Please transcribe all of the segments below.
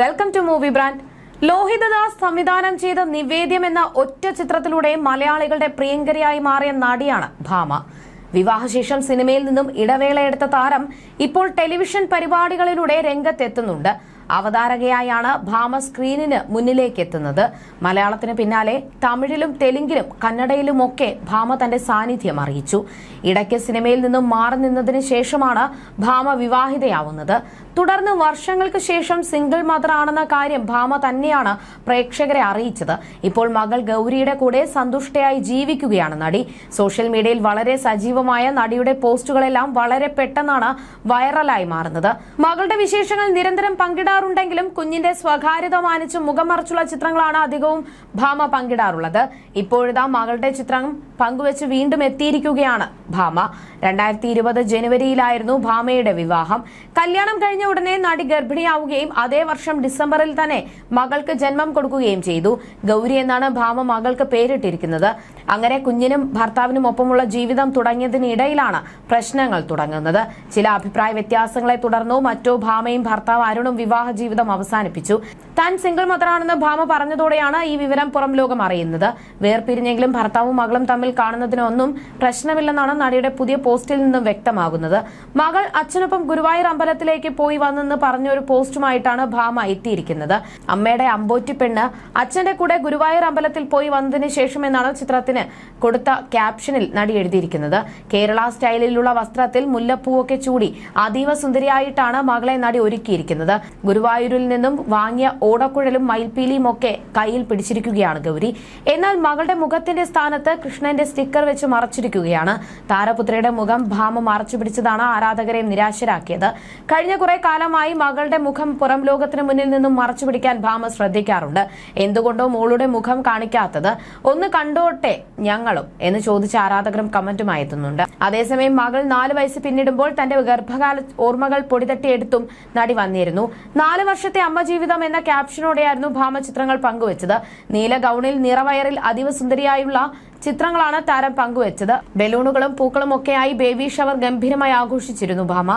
Welcome to movie brand Lohithadas സംവിധാനം ചെയ്ത നിവേദ്യം എന്ന ഒറ്റ ചിത്രത്തിലൂടെ മലയാളികളുടെ പ്രിയങ്കരിയായി മാറിയ നടിയാണ് ഭാമ. വിവാഹശേഷം സിനിമയിൽ നിന്നും ഇടവേളയെടുത്ത താരം ഇപ്പോൾ ടെലിവിഷൻ പരിപാടികളിലൂടെ രംഗത്തെത്തുന്നുണ്ട്. അവതാരകയായാണ് ഭാമ സ്ക്രീനിന് മുന്നിലേക്ക് എത്തുന്നത് മലയാളത്തിന് പിന്നാലെ തമിഴിലും തെലുങ്കിലും കന്നഡയിലുമൊക്കെ ഭാമ തന്റെ സാന്നിധ്യം അറിയിച്ചു. ഇടയ്ക്ക് സിനിമയിൽ നിന്നും മാറി നിന്നതിന് ശേഷമാണ് ഭാമ വിവാഹിതയാവുന്നത്. തുടർന്ന് വർഷങ്ങൾക്ക് ശേഷം സിംഗിൾ മദർ ആണെന്ന കാര്യം ഭാമ തന്നെയാണ് പ്രേക്ഷകരെ അറിയിച്ചത്. ഇപ്പോൾ മകൾ ഗൗരിയുടെ കൂടെ സന്തുഷ്ടയായി ജീവിക്കുകയാണ് നടി. സോഷ്യൽ മീഡിയയിൽ വളരെ സജീവമായ നടിയുടെ പോസ്റ്റുകളെല്ലാം വളരെ പെട്ടെന്നാണ് വൈറലായി മാറുന്നത്. മകളുടെ വിശേഷങ്ങൾ നിരന്തരം പങ്കിടാറുണ്ടെങ്കിലും കുഞ്ഞിന്റെ സ്വകാര്യത മാനിച്ച് മുഖം മറച്ചുള്ള ചിത്രങ്ങളാണ് അധികവും ഭാമ പങ്കിടാറുള്ളത്. ഇപ്പോഴിതാ മകളുടെ ചിത്രം പങ്കുവച്ച് വീണ്ടും എത്തിയിരിക്കുകയാണ് ഭാമ. രണ്ടായിരത്തി ഇരുപത് ജനുവരിയിലായിരുന്നു ഭാമയുടെ വിവാഹം. കല്യാണം കഴിഞ്ഞ ഉടനെ നടി ഗർഭിണിയാവുകയും അതേ വർഷം ഡിസംബറിൽ തന്നെ മകൾക്ക് ജന്മം കൊടുക്കുകയും ചെയ്തു. ഗൗരി എന്നാണ് ഭാമ മകൾക്ക് പേരിട്ടിരിക്കുന്നത്. അങ്ങനെ കുഞ്ഞിനും ഭർത്താവിനും ഒപ്പമുള്ള ജീവിതം തുടങ്ങിയതിനിടയിലാണ് പ്രശ്നങ്ങൾ തുടങ്ങുന്നത്. ചില അഭിപ്രായ വ്യത്യാസങ്ങളെ തുടർന്നോ മറ്റോ ഭാമയും ഭർത്താവ് അരുണും വിവാഹ ജീവിതം അവസാനിപ്പിച്ചു. താൻ സിംഗിൾ മദറാണെന്ന് ഭാമ പറഞ്ഞതോടെയാണ് ഈ വിവരം പുറം ലോകം അറിയുന്നത്. വേർപിരിഞ്ഞെങ്കിലും ഭർത്താവും മകളും തമ്മിൽ കാണുന്നതിനൊന്നും പ്രശ്നമില്ലെന്നാണ് നടിയുടെ പുതിയ പോസ്റ്റിൽ നിന്നും വ്യക്തമാകുന്നത്. മകൾ അച്ഛനൊപ്പം ഗുരുവായൂർ അമ്പലത്തിലേക്ക് പോയി വന്നെന്ന് പറഞ്ഞൊരു പോസ്റ്റുമായിട്ടാണ് ഭാമ എത്തിയിരിക്കുന്നത്. അമ്മയുടെ അമ്പോറ്റി പെണ്ണ് അച്ഛന്റെ കൂടെ ഗുരുവായൂർ അമ്പലത്തിൽ പോയി വന്നതിന് ശേഷം എന്നാണ് ചിത്രത്തിന് കൊടുത്ത ക്യാപ്ഷനിൽ നടി എഴുതിയിരിക്കുന്നത്. കേരള സ്റ്റൈലിലുള്ള വസ്ത്രത്തിൽ മുല്ലപ്പൂവൊക്കെ ചൂടി അതീവ സുന്ദരിയായിട്ടാണ് മകളെ നടി ഒരുക്കിയിരിക്കുന്നത്. ഗുരുവായൂരിൽ നിന്നും വാങ്ങിയ ഓടക്കുഴലും മയിൽപ്പീലിയും ഒക്കെ കയ്യിൽ പിടിച്ചിരിക്കുകയാണ് ഗൗരി. എന്നാൽ മകളുടെ മുഖത്തിന്റെ സ്ഥാനത്ത് കൃഷ്ണന്റെ സ്റ്റിക്കർ വെച്ച് മറച്ചിരിക്കുകയാണ് താരപുത്രിയുടെ മുഖം ഭാമ മറച്ചു പിടിച്ചതാണ് ആരാധകരെ നിരാശരാക്കിയത്. കഴിഞ്ഞ കുറെ കാലമായി മകളുടെ മുഖം പുറം ലോകത്തിന് മുന്നിൽ നിന്നും മറച്ചു പിടിക്കാൻ ഭാമ ശ്രദ്ധിക്കാറുണ്ട്. എന്തുകൊണ്ടോ മോളുടെ മുഖം കാണിക്കാത്തത് ഒന്ന് കണ്ടോട്ടെ ഞങ്ങളും എന്ന് ചോദിച്ച ആരാധകരും കമന്റുമായി എത്തുന്നുണ്ട്. അതേസമയം മകൾ നാല് വയസ്സ് പിന്നിടുമ്പോൾ തന്റെ ഗർഭകാല ഓർമ്മകൾ പൊടിതട്ടിയെടുത്തും നടി വന്നിരുന്നു. നാല് വർഷത്തെ അമ്മ ജീവിതം എന്ന ക്യാപ്ഷനോടെയായിരുന്നു ഭാമ ചിത്രങ്ങൾ പങ്കുവച്ചത്. നീല ഗൌണിൽ നിറവയറിൽ അതീവ സുന്ദരിയായുള്ള ചിത്രങ്ങളാണ് താരം പങ്കുവച്ചത്. ബലൂണുകളും പൂക്കളും ഒക്കെയായി ബേബി ഷവർ ഗംഭീരമായി ആഘോഷിച്ചിരുന്നു ഭാമ.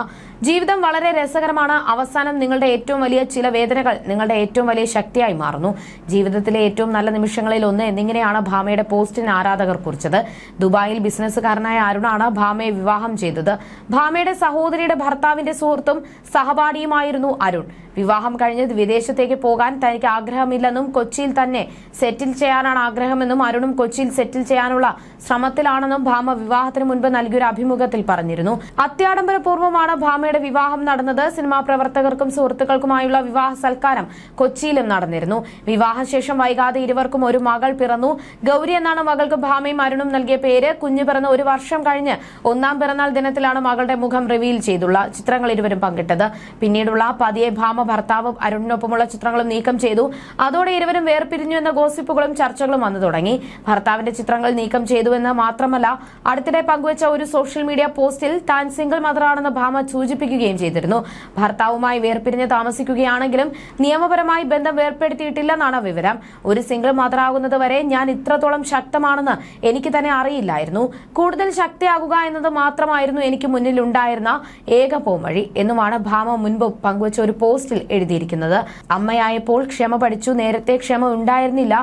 ജീവിതം വളരെ രസകരമാണ്. അവസാനം നിങ്ങളുടെ ഏറ്റവും വലിയ ചില വേദനകൾ നിങ്ങളുടെ ഏറ്റവും വലിയ ശക്തിയായി മാറുന്നു. ജീവിതത്തിലെ ഏറ്റവും നല്ല നിമിഷങ്ങളിൽ ഒന്ന് എന്നിങ്ങനെയാണ് ഭാമയുടെ പോസ്റ്റിന് ആരാധകർ കുറിച്ചത്. ദുബായിൽ ബിസിനസ്സുകാരനായ അരുണാണ് ഭാമയെ വിവാഹം ചെയ്തത്. ഭാമയുടെ സഹോദരിയുടെ ഭർത്താവിന്റെ സുഹൃത്തും സഹപാഠിയുമായിരുന്നു അരുൺ. വിവാഹം കഴിഞ്ഞ് വിദേശത്തേക്ക് പോകാൻ തനിക്ക് ആഗ്രഹമില്ലെന്നും കൊച്ചിയിൽ തന്നെ സെറ്റിൽ ചെയ്യാനാണ് ആഗ്രഹമെന്നും അരുണും കൊച്ചിയിൽ സെറ്റിൽ ചെയ്യാനുള്ള ശ്രമത്തിലാണെന്നും ഭാമ വിവാഹത്തിന് മുൻപ് നൽകിയൊരു അഭിമുഖത്തിൽ പറഞ്ഞിരുന്നു. അത്യാഡംബരപൂർവമാണ് ഭാമയുടെ വിവാഹം നടന്നത്. സിനിമാ പ്രവർത്തകർക്കും സുഹൃത്തുക്കൾക്കുമായുള്ള വിവാഹ സൽക്കാരം കൊച്ചിയിലും നടന്നിരുന്നു. വിവാഹശേഷം വൈകാതെ ഇരുവർക്കും ഒരു മകൾ പിറന്നു. ഗൗരി എന്നാണ് മകൾക്ക് ഭാമയും അരുണും നൽകിയ പേര്. കുഞ്ഞു പിറന്ന് ഒരു വർഷം കഴിഞ്ഞ് ഒന്നാം പിറന്നാൾ ദിനത്തിലാണ് മകളുടെ മുഖം റിവീൽ ചെയ്തുള്ള ചിത്രങ്ങൾ ഇരുവരും പങ്കിട്ടത്. പിന്നീടുള്ള പതിയെ ഭാമ ഭർത്താവും അരുണിനൊപ്പമുള്ള ചിത്രങ്ങളും നീക്കം ചെയ്തു. അതോടെ ഇരുവരും വേർപിരിഞ്ഞു എന്ന ഗോസിപ്പുകളും ചർച്ചകളും വന്നു തുടങ്ങി. ഭർത്താവിന്റെ ചിത്രങ്ങൾ നീക്കം ചെയ്തുവെന്ന് മാത്രമല്ല അടുത്തിടെ പങ്കുവച്ച ഒരു സോഷ്യൽ മീഡിയ പോസ്റ്റിൽ താൻ സിംഗിൾ മദറാണെന്ന് ഭാമ സൂചിപ്പിക്കുകയും ചെയ്തിരുന്നു. ഭർത്താവുമായി വേർപിരിഞ്ഞ് താമസിക്കുകയാണെങ്കിലും നിയമപരമായി ബന്ധം വേർപ്പെടുത്തിയിട്ടില്ലെന്നാണ് വിവരം. ഒരു സിംഗിൾ മദറാകുന്നത് വരെ ഞാൻ ഇത്രത്തോളം ശക്തമാണെന്ന് എനിക്ക് തന്നെ അറിയില്ലായിരുന്നു. കൂടുതൽ ശക്തിയാകുക എന്നത് മാത്രമായിരുന്നു എനിക്ക് മുന്നിലുണ്ടായിരുന്ന ഏക പോംവഴി എന്നുമാണ് ഭാമ മുൻപ് പങ്കുവച്ച ഒരു പോസ്റ്റിൽ എഴുതിയിരിക്കുന്നത്. അമ്മയായപ്പോൾ ക്ഷമ പഠിച്ചു നേരത്തെ ക്ഷമ ഉണ്ടായിരുന്നില്ല.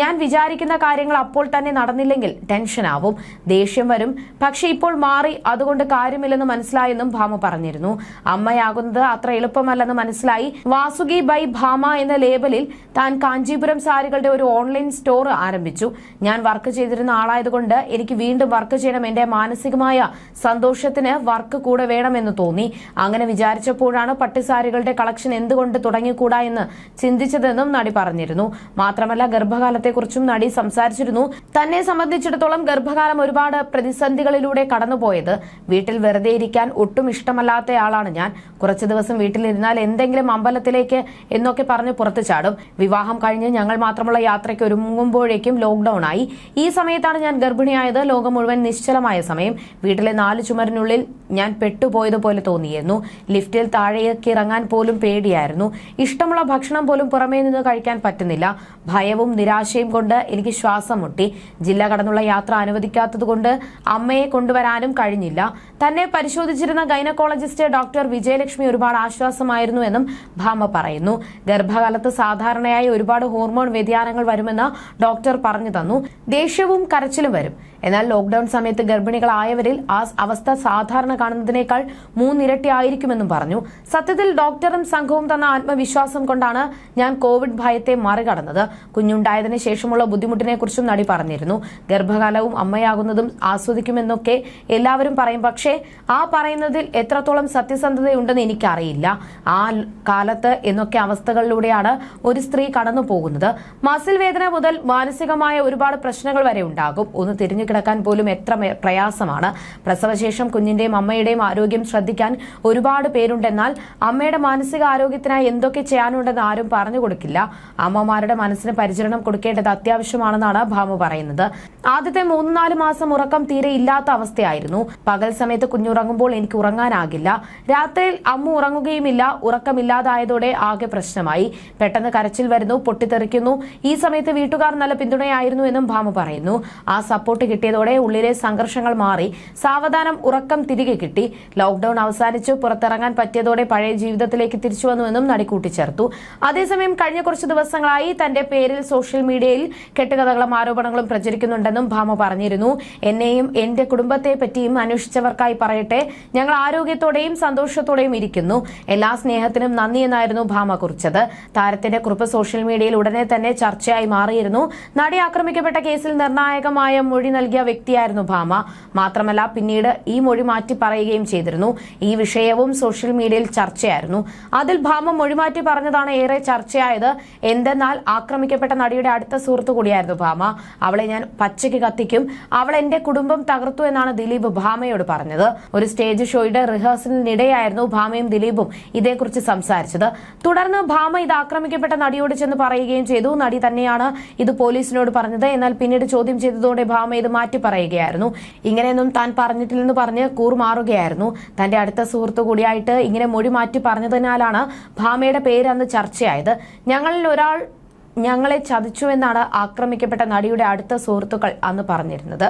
ഞാൻ വിചാരിക്കുന്ന കാര്യങ്ങൾ അപ്പോൾ തന്നെ നടന്നില്ലെങ്കിൽ ടെൻഷനാവും ദേഷ്യം വരും. പക്ഷെ ഇപ്പോൾ മാറി അതുകൊണ്ട് കാര്യമില്ലെന്ന് മനസ്സിലായെന്നും ഭാമ പറഞ്ഞിരുന്നു. അമ്മയാകുന്നത് അത്ര എളുപ്പമല്ലെന്ന് മനസ്സിലായി. വാസുകി ബൈ ഭാമ എന്ന ലേബലിൽ താൻ കാഞ്ചീപുരം സാരികളുടെ ഒരു ഓൺലൈൻ സ്റ്റോർ ആരംഭിച്ചു. ഞാൻ വർക്ക് ചെയ്തിരുന്ന ആളായതുകൊണ്ട് എനിക്ക് വീണ്ടും വർക്ക് ചെയ്യണം. എന്റെ മാനസികമായ സന്തോഷത്തിന് വർക്ക് കൂടെ വേണമെന്ന് തോന്നി. അങ്ങനെ വിചാരിച്ചപ്പോഴാണ് പട്ടുസാരികളുടെ കളക്ഷൻ എന്തുകൊണ്ട് തുടങ്ങിക്കൂടാ എന്ന് ചിന്തിച്ചതെന്നും നടി പറഞ്ഞിരുന്നു. മാത്രമല്ല ഗർഭകാലത്തെക്കുറിച്ചും നടി സംസാരിച്ചിരുന്നു. തന്നെ സംബന്ധിച്ചിടത്തോളം ഗർഭകാലം ഒരുപാട് പ്രതിസന്ധികളിലൂടെ കടന്നുപോയത്. വീട്ടിൽ വെറുതെ ഇരിക്കാൻ ഒട്ടും ഇഷ്ടമല്ലാത്തയാളാണ് ഞാൻ. കുറച്ച് ദിവസം വീട്ടിലിരുന്നാൽ എന്തെങ്കിലും അമ്പലത്തിലേക്ക് എന്നൊക്കെ പറഞ്ഞ് പുറത്തു ചാടും. വിവാഹം കഴിഞ്ഞ് ഞങ്ങൾ മാത്രമുള്ള യാത്രയ്ക്ക് ഒരുങ്ങുമ്പോഴേക്കും ലോക്ക്ഡൌൺ ആയി. ഈ സമയത്താണ് ഞാൻ ഗർഭിണിയായത്. ലോകം മുഴുവൻ നിശ്ചലമായ സമയം. വീട്ടിലെ നാല് ചുമരിനുള്ളിൽ ഞാൻ പെട്ടുപോയതുപോലെ തോന്നിയിരുന്നു. ലിഫ്റ്റിൽ താഴേക്ക് ഇറങ്ങാൻ പോലും പേടിയായിരുന്നു ഇഷ്ടമുള്ള ഭക്ഷണം പോലും പുറമേ നിന്ന് കഴിക്കാൻ പറ്റുന്നില്ല. ഭയവും നിരാശയും കൊണ്ട് എനിക്ക് ശ്വാസം മുട്ടി ജില്ല കടന്നുള്ള യാത്ര അനുവദിക്കാത്തതുകൊണ്ട് അമ്മയെ കൊണ്ടുവരാനും കഴിഞ്ഞില്ല. തന്നെ പരിശോധിച്ചിരുന്ന ഗൈനക്കോളജിസ്റ്റ് ഡോക്ടർ വിജയലക്ഷ്മി ഒരുപാട് ആശ്വാസമായിരുന്നു എന്നും ഭാമ പറയുന്നു. ഗർഭകാലത്ത് സാധാരണയായി ഒരുപാട് ഹോർമോൺ വ്യതിയാനങ്ങൾ വരുമെന്ന് ഡോക്ടർ പറഞ്ഞു തന്നു. ദേഷ്യവും കരച്ചിലും വരും. എന്നാൽ ലോക്ഡൌൺ സമയത്ത് ഗർഭിണികളായവരിൽ ആ അവസ്ഥ സാധാരണ കാണുന്നതിനേക്കാൾ മൂന്നിരട്ടി ആയിരിക്കുമെന്നും പറഞ്ഞു. സത്യത്തിൽ ഡോക്ടറും സംഘവും തന്ന ആത്മവിശ്വാസം കൊണ്ടാണ് ഞാൻ കോവിഡ് ഭയത്തെ മറികടന്നത്. കുഞ്ഞുണ്ടായതിനു ശേഷമുള്ള ബുദ്ധിമുട്ടിനെ കുറിച്ചും നടി പറഞ്ഞിരുന്നു. ഗർഭകാലവും അമ്മയാകുന്നതും ആസ്വദിക്കുമെന്നൊക്കെ എല്ലാവരും പറയും. പക്ഷേ ആ പറയുന്നതിൽ എത്രത്തോളം സത്യസന്ധതയുണ്ടെന്ന് എനിക്കറിയില്ല. ആ കാലത്ത് എന്നൊക്കെ അവസ്ഥകളിലൂടെയാണ് ഒരു സ്ത്രീ കടന്നു പോകുന്നത്. മസിൽ വേദന മുതൽ മാനസികമായ ഒരുപാട് പ്രശ്നങ്ങൾ വരെ ഉണ്ടാകും. ഒന്ന് തിരിഞ്ഞു കിടക്കാൻ പോലും എത്ര പ്രയാസമാണ്. പ്രസവശേഷം കുഞ്ഞിന്റെയും അമ്മയുടെയും ആരോഗ്യം ശ്രദ്ധിക്കാൻ ഒരുപാട് പേരുണ്ടെന്നാൽ അമ്മയുടെ മാനസിക ആരോഗ്യത്തിനായി എന്തൊക്കെ ചെയ്യാനുണ്ടെന്ന് ആരും പറഞ്ഞു കൊടുക്കില്ല. അമ്മമാരുടെ മനസ്സിന് പരിചരണം കൊടുക്കേണ്ടത് അത്യാവശ്യമാണെന്നാണ് ഭാമു പറയുന്നത്. ആദ്യത്തെ മൂന്ന് നാല് മാസം ഉറക്കം തീരെ ഇല്ലാത്ത അവസ്ഥയായിരുന്നു. പകൽ സമയത്ത് കുഞ്ഞുറങ്ങുമ്പോൾ എനിക്ക് ഉറങ്ങാനാകില്ല. രാത്രിയിൽ അമ്മ ഉറങ്ങുകയുമില്ല. ഉറക്കമില്ലാതായതോടെ ആകെ പ്രശ്നമായി. പെട്ടെന്ന് കരച്ചിൽ വരുന്നു പൊട്ടിത്തെറിക്കുന്നു. ഈ സമയത്ത് വീട്ടുകാർ നല്ല പിന്തുണയായിരുന്നു എന്നും ഭാമ പറയുന്നു. ആ സപ്പോർട്ട് കിട്ടിയതോടെ ഉള്ളിലെ സംഘർഷങ്ങൾ മാറി. സാവധാനം ഉറക്കം തിരികെ കിട്ടി. ലോക്ഡൌൺ അവസാനിച്ചു. പുറത്തിറങ്ങാൻ പറ്റിയതോടെ പഴയ ജീവിതത്തിലേക്ക് തിരിച്ചു വന്നുവെന്നും നടി കൂട്ടിച്ചേർത്തു. അതേസമയം കഴിഞ്ഞ കുറച്ച് ദിവസങ്ങളായി തന്റെ പേരിൽ സോഷ്യൽ മീഡിയയിൽ കെട്ടുകഥകളും ആരോപണങ്ങളും പ്രചരിക്കുന്നുണ്ടെന്നും ഭാമ പറഞ്ഞിരുന്നു. എന്നെയും എന്റെ കുടുംബത്തെ പറ്റിയും അന്വേഷിച്ചവർക്കായി പറയട്ടെ. ഞങ്ങൾ ആരോഗ്യത്തോടെയും സന്തോഷത്തോടെയും ഇരിക്കുന്നു. എല്ലാ സ്നേഹത്തിനും നന്ദി എന്നായിരുന്നു ഭാമ കുറിച്ചത്. താരത്തിന്റെ കുറിപ്പ് സോഷ്യൽ മീഡിയയിൽ ഉടനെ തന്നെ ചർച്ചയായി മാറിയിരുന്നു. നടി ആക്രമിക്കപ്പെട്ട കേസിൽ നിർണായകമായ മൊഴി നൽകിയ വ്യക്തിയായിരുന്നു ഭാമ. മാത്രമല്ല പിന്നീട് ഈ മൊഴി മാറ്റി പറയുകയും ചെയ്തിരുന്നു. ഈ വിഷയവും സോഷ്യൽ മീഡിയയിൽ ചർച്ചയായിരുന്നു. അതിൽ ഭാമ മൊഴിമാറ്റി പറഞ്ഞതാണ് ഏറെ ചർച്ചയായത്. എന്തെന്നാൽ ആക്രമിക്കപ്പെട്ട നടിയുടെ അടുത്ത സുഹൃത്തു കൂടിയായിരുന്നു ഭാമ. അവളെ ഞാൻ പച്ചയ്ക്ക് കത്തിക്കും. അവൾ എന്റെ കുടുംബം തകർത്തു എന്നാണ് ദിലീപ് ഭാമയോട് പറഞ്ഞത്. ഒരു സ്റ്റേജ് ഷോയുടെ റിഹേഴ്സലിനിടെയായിരുന്നു ഭാമയും ദിലീപും ഇതേക്കുറിച്ച് സംസാരിച്ചത്. തുടർന്ന് ഭാമ ഇത് ആക്രമിക്കപ്പെട്ട നടിയോട് ചെന്ന് പറയുകയും ചെയ്തു. നടി തന്നെയാണ് ഇത് പോലീസിനോട് പറഞ്ഞത്. എന്നാൽ പിന്നീട് ചോദ്യം ചെയ്തതോടെ ഭാമ ഇത് മാറ്റി പറയുകയായിരുന്നു. ഇങ്ങനെയൊന്നും താൻ പറഞ്ഞിട്ടില്ലെന്ന് പറഞ്ഞ് കൂറുമാറുകയായിരുന്നു തന്റെ അടുത്ത സുഹൃത്തു കൂടിയായിട്ട് ഇങ്ങനെ മൊഴി മാറ്റി പറഞ്ഞതിനാലാണ് ഭാമയുടെ പേര് ചർച്ചയായത്. ഞങ്ങളിൽ ഒരാൾ ഞങ്ങളെ ചതിച്ചുവെന്നാണ് ആക്രമിക്കപ്പെട്ട നടിയുടെ അടുത്ത സുഹൃത്തുക്കൾ അന്ന് പറഞ്ഞിരുന്നത്.